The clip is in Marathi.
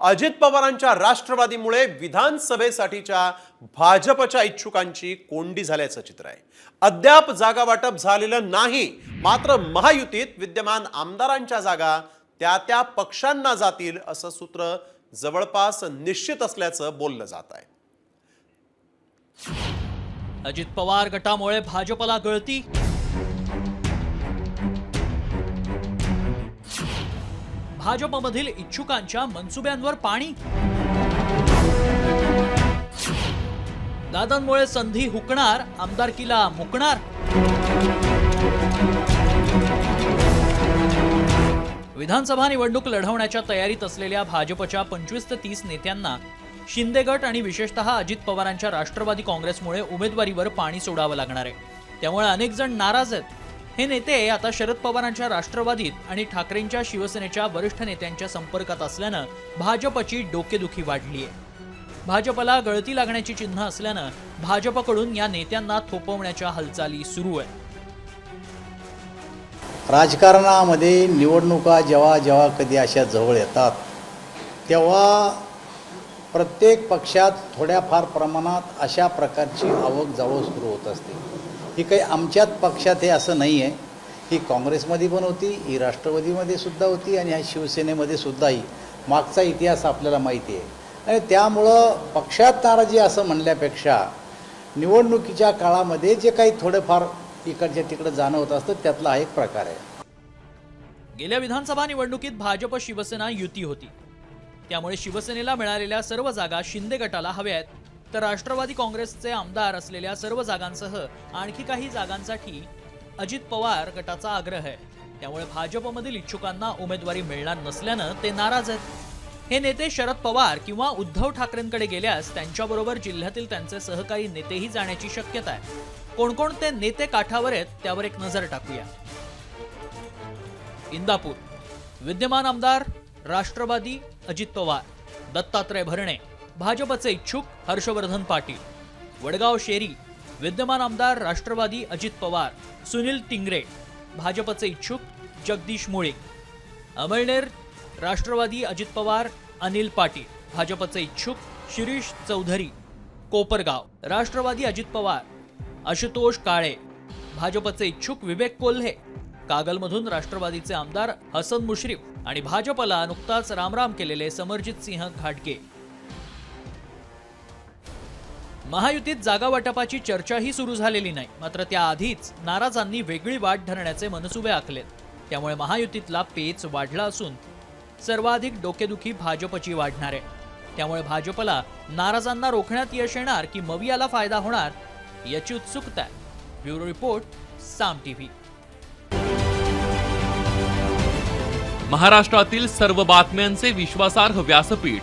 अजित पवारांच्या राष्ट्रवादीमुळे विधानसभेसाठीच्या भाजपच्या इच्छुकांची कोंडी झाल्याचं चित्र आहे. अद्याप जागा वाटप झालेलं नाही. मात्र महायुतीत विद्यमान आमदारांच्या जागा त्या त्या पक्षांना जातील असं सूत्र जवळपास निश्चित असल्याचं बोललं जात आहे. अजित पवार गटामुळे भाजपला गळती? भाजपमधील इच्छुकांच्या मनसुब्यांवर पाणी. दादांमुळे संधी हुकणार आमदारकीला मुकणार. विधानसभा निवडणूक लढवण्याच्या तयारीत असलेल्या भाजपच्या पंचवीस ते तीस नेत्यांना शिंदे गट आणि विशेषतः अजित पवारांच्या राष्ट्रवादी काँग्रेसमुळे उमेदवारीवर पाणी सोडावं लागणार आहे. त्यामुळे अनेक जण नाराज आहेत. हे नेते आता शरद पवारांच्या राष्ट्रवादीत आणि ठाकरेंच्या शिवसेनेच्या वरिष्ठ नेत्यांच्या संपर्कात असल्यानं भाजपची डोकेदुखी वाढली आहे भाजपला गळती लागण्याची चिन्ह असल्यानं भाजपकडून या नेत्यांना थोपवण्याच्या हालचाली सुरू आहेत राजकारणामध्ये निवडणुका जेव्हा जेव्हा कधी अशा जवळ येतात तेव्हा प्रत्येक पक्षात थोड्याफार प्रमाणात अशा प्रकारची आवक जवळ सुरू होत असते. ही काही आमच्याच पक्षात हे असं नाही आहे ही काँग्रेसमध्ये पण होती ही राष्ट्रवादीमध्ये सुद्धा होती आणि ह्या शिवसेनेमध्ये सुद्धाही. मागचा इतिहास आपल्याला माहिती आहे. आणि त्यामुळं पक्षात नाराजी असं म्हणल्यापेक्षा निवडणुकीच्या काळामध्ये जे काही थोडंफार इकडच्या तिकडं जाणं होत असतं त्यातला हा एक प्रकार आहे. गेल्या विधानसभा निवडणुकीत भाजप शिवसेना युती होती. त्यामुळे शिवसेनेला मिळालेल्या सर्व जागा शिंदे गटाला हव्या आहेत. तर राष्ट्रवादी काँग्रेसचे आमदार असलेल्या सर्व जागांसह आणखी काही जागांसाठी अजित पवार गटाचा आग्रह आहे. त्यामुळे भाजपमधील इच्छुकांना उमेदवारी मिळणार नसल्यानं ते नाराज आहेत. हे नेते शरद पवार किंवा उद्धव ठाकरेंकडे गेल्यास त्यांच्याबरोबर जिल्ह्यातील त्यांचे सहकारी नेतेही जाण्याची शक्यता आहे. कोणकोणते नेते काठावर आहेत त्यावर एक नजर टाकूया. इंदापूर. विद्यमान आमदार राष्ट्रवादी अजित पवार. दत्तात्रय भरणे. भाजपचे इच्छुक हर्षवर्धन पाटील वडगाव शेरी विद्यमान आमदार राष्ट्रवादी अजित पवार सुनील टिंगरे भाजपचे इच्छुक जगदीश मुळीक अमळनेर राष्ट्रवादी अजित पवार अनिल पाटील भाजपचे इच्छुक शिरीष चौधरी कोपरगाव राष्ट्रवादी अजित पवार आशुतोष काळे भाजपचे इच्छुक विवेक कोल्हे कागलमधून राष्ट्रवादीचे आमदार हसन मुश्रीफ आणि भाजपला नुकताच रामराम केलेले समरजित सिंह घाटगे. महायुतीत जागा वाटपाची चर्चाही सुरू झालेली नाही. मात्र त्याआधीच नाराजांनी वेगळी वाट धरण्याचे मनसुबे आखलेत. त्यामुळे महायुतीतला पेच वाढला असून सर्वाधिक डोकेदुखी भाजपची वाढणार आहे. त्यामुळे भाजपला नाराजांना रोखण्यात यश येणार की मवियाला फायदा होणार याची उत्सुकता आहे. Bureau report Saam TV. महाराष्ट्रातील सर्व बातम्यांचे विश्वासार्ह व्यासपीठ.